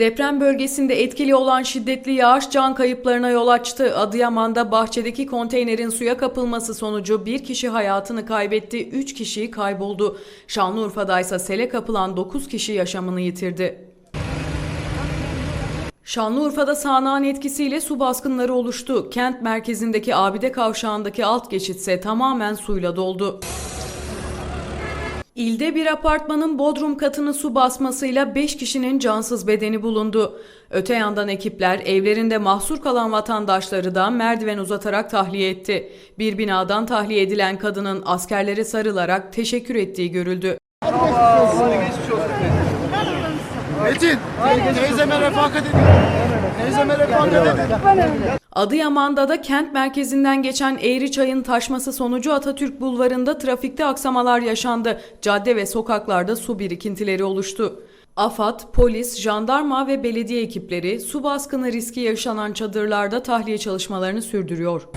Deprem bölgesinde etkili olan şiddetli yağış can kayıplarına yol açtı. Adıyaman'da bahçedeki konteynerin suya kapılması sonucu bir kişi hayatını kaybetti, 3 kişi kayboldu. Şanlıurfa'da ise sele kapılan 9 kişi yaşamını yitirdi. Şanlıurfa'da sağanağın etkisiyle su baskınları oluştu. Kent merkezindeki Abide Kavşağı'ndaki alt geçitse tamamen suyla doldu. İlde bir apartmanın bodrum katını su basmasıyla 5 kişinin cansız bedeni bulundu. Öte yandan ekipler evlerinde mahsur kalan vatandaşları da merdiven uzatarak tahliye etti. Bir binadan tahliye edilen kadının askerlere sarılarak teşekkür ettiği görüldü. Metin, teyzeme refakat edin. Teyzeme refakat edin. Adıyaman'da da kent merkezinden geçen Eğri Çay'ın taşması sonucu Atatürk Bulvarı'nda trafikte aksamalar yaşandı. Cadde ve sokaklarda su birikintileri oluştu. AFAD, polis, jandarma ve belediye ekipleri su baskını riski yaşanan çadırlarda tahliye çalışmalarını sürdürüyor.